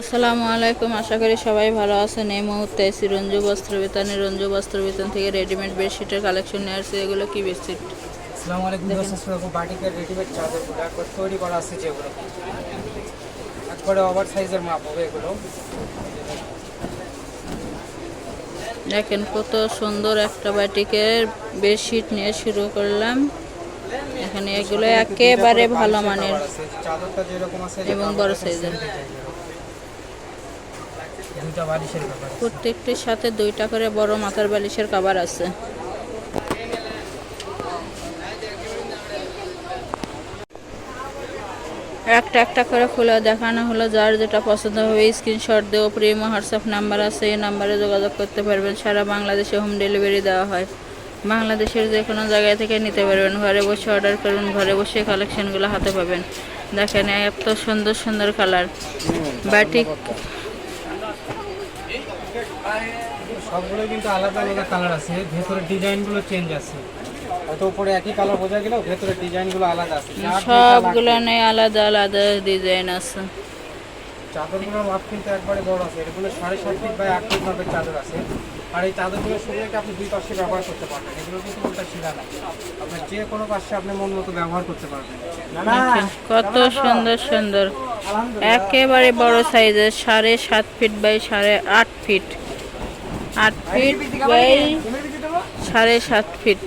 আসসালামু আলাইকুম আশা করি সবাই ভালো আছেন। এই মুহূর্তে এসি রঞ্জু বস্ত্র বিতানে রঞ্জু বস্ত্র বিতান থেকে রেডিমেড বেডশিটের কালেকশন নিয়ে আসছে। এগুলো কি বেডশিট আসসালামু আলাইকুম দর্শক বাটিকের রেডিমেড চাদরগুলো একবার তৈরি করা আছে যেগুলো একবারে ওভার সাইজের মাপ হবে এগুলো। দেখেন কত সুন্দর একটা বাটিকের বেডশিট নিয়ে শুরু করলাম। এখানে এগুলো একেবারে ভালো মানের। এবং বড় সাইজের দুটা বালিশের ব্যাপার আছে। প্রত্যেকটির সাথে দুইটা করে বড় মাথার বালিশের কাবার আছে। একটা একটা করে খুলে দেখানো হলো, যার যেটা পছন্দ হবে স্ক্রিনশট দেও প্রিমো হোয়াটসঅ্যাপ নাম্বার আছে, এই নাম্বারে যোগাযোগ করতে পারবেন। সারা বাংলাদেশে হোম ডেলিভারি দেওয়া হয়। বাংলাদেশের যে কোনো জায়গায় থেকে নিতে পারবেন। ঘরে বসে অর্ডার করুন, ঘরে বসে কালেকশনগুলো হাতে পাবেন। দেখেন এত সুন্দর সুন্দর কালার বাটিক সবগুলো কিন্তু আলাদা আলাদা কালার আছে ভেতরে ডিজাইনগুলো চেঞ্জ আছে। হয়তো উপরে একই কালার বোঝা গেলেও ভেতরে ডিজাইনগুলো আলাদা আছে। সবগুলো। নেই আলাদা আলাদা ডিজাইন আছে। চাদরগুলোর মাপ কিন্তু একবারে বড় আছে। এগুলো সাড়ে সাত ফিট বাই আট ফিট মাপের চাদর আছে। আর এই চাদরগুলো শুধুকে আপনি দুই পাশে ব্যবহার করতে পারবেন। এগুলো কিন্তু না। আপনার যে কোনো পাশে আপনি মন মতো ব্যবহার করতে পারবেন। কত সুন্দর সুন্দর। একেবারে বড় সাইজের সাড়ে সাত ফিট বাই সাড়ে আট ফিট আট ফিট বাই সাড়ে সাত ফিট।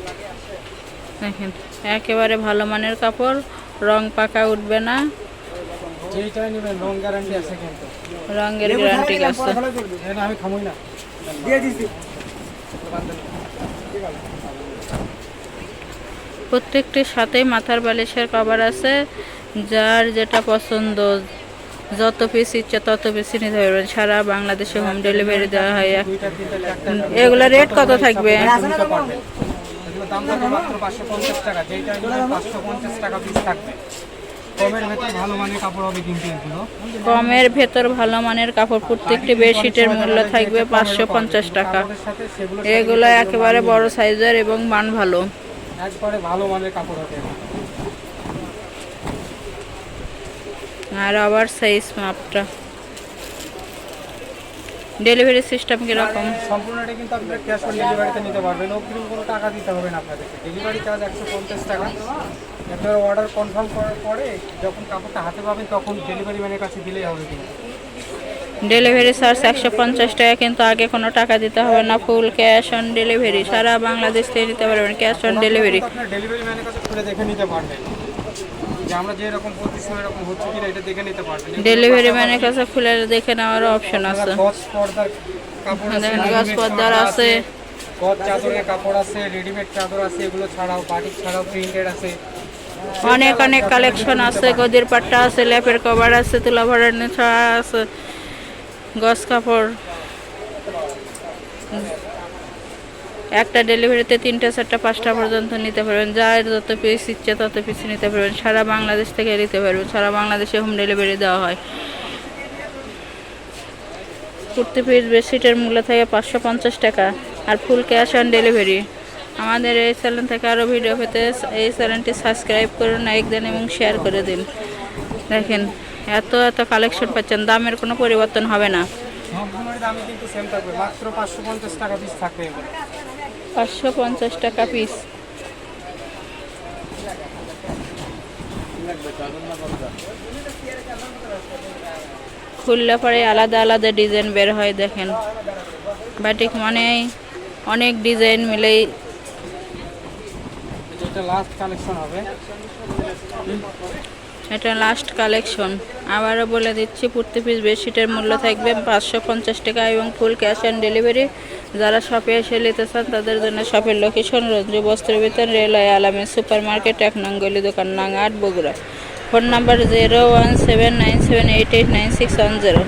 দেখেন একেবারে ভালো মানের কাপড় রং পাকা উঠবে না। যেইটাই নেবেন লং গ্যারান্টি আছে কিন্তু। রঙের গ্যারান্টি আছে। এখানে আমি খামই না। দিয়ে দিছি। প্রত্যেকটির সাথেই মাথার বালিশের কভার আছে। যার যেটা পছন্দ যত পিস ইচ্ছে তত পিস নিতে পারবেন। সারা বাংলাদেশে হোম ডেলিভারি দেওয়া হয়। এগুলো রেট কত থাকবে? কমের ভেতর ভালো মানের কাপড় প্রত্যেকটি বেডশিটের মূল্য থাকবে পাঁচশো পঞ্চাশ টাকা। এগুলো একেবারে বড় সাইজের এবং মান ভালো। ভালো মানের কাপড় হবে আর আবার সাইজ মাপটা ডেলিভারি সিস্টেম কীরকম? সম্পূর্ণটা কিন্তু আপনার ক্যাশ অন ডেলিভারিতে নিতে পারবেন। অগ্রিম কোনো টাকা দিতে হবে না আপনাদেরকে। ডেলিভারি চার্জ একশো পঞ্চাশ টাকা। আপনারা অর্ডার কনফার্ম করার পরে যখন কাপড়টা হাতে পাবেন তখন ডেলিভারি ম্যানের কাছে দিলেই হবে কিন্তু। ডেলিভারি চার্জ একশো পঞ্চাশ টাকা কিন্তু আগে কোনো টাকা দিতে হবে না। ফুল ক্যাশ অন ডেলিভারি সারা বাংলাদেশ থেকে নিতে পারবেন ক্যাশ অন ডেলিভারি ডেলিভারি ম্যানের কাছে খুলে দেখে নিতে পারবেন। যে আমরা যেরকম এরকম হচ্ছে কিনা এটা দেখে নিতে পারবেন। ডেলিভারি ম্যানের কাছে খুলে দেখে নেওয়ার অপশন আছে। গজ পর্দার কাপড় আছে দেখেন, readymade পর্দার আছে। গজ চাদরের কাপড় আছে রেডিমেড চাদর আছে এগুলো ছাড়াও বাটিক ছাড়াও প্রিন্টেড আছে। অনেক অনেক কালেকশন আছে গদির পাট্টা আছে ল্যাপের কভার আছে তুলা ভরার ছাড়া আছে গস কাপড়। একটা ডেলিভারিতে তিনটা, চারটা, পাঁচটা পর্যন্ত নিতে পারবেন। যার যত পিস ইচ্ছে তত পিস নিতে পারবেন। সারা বাংলাদেশ থেকে নিতে পারবেন। সারা বাংলাদেশে হোম ডেলিভারি দেওয়া হয়। কুর্তি পিস বেডশিটের মূল্য থাকে পাঁচশো পঞ্চাশ টাকা। আর ফুল ক্যাশ অন ডেলিভারি আমাদের এই চ্যানেল থেকে আরও ভিডিও পেতে এই চ্যানেলটি সাবস্ক্রাইব করুন লাইক দেন এবং শেয়ার করে দিন। দেখেন, এত এত কালেকশন পাচ্ছেন। দামের কোনো পরিবর্তন হবে না। দামই কিন্তু সেম থাকবে। মাত্র পাঁচশো পঞ্চাশ টাকা পিস থাকবে পাঁচশো পঞ্চাশ টাকা পিস খুললে পরে আলাদা আলাদা ডিজাইন বের হয়, দেখেন। বাটিক মানে অনেক ডিজাইন মিলেই লাস্ট কালেকশন হবে। এটা লাস্ট কালেকশন আবারও বলে দিচ্ছি, প্রতি পিস বেডশিটের মূল্য থাকবে পাঁচশো পঞ্চাশ টাকা এবং ফুল ক্যাশ অন ডেলিভারি যারা শপে এসে নিতে চান, তাদের জন্য শপের লোকেশন রঞ্জু বস্ত্র বিতান রেলওয়ে আলামে সুপার মার্কেট এক নং গলি দোকান নাঙ্গাট Bogura. Phone number zero one seven nine seven eight eight nine six one zero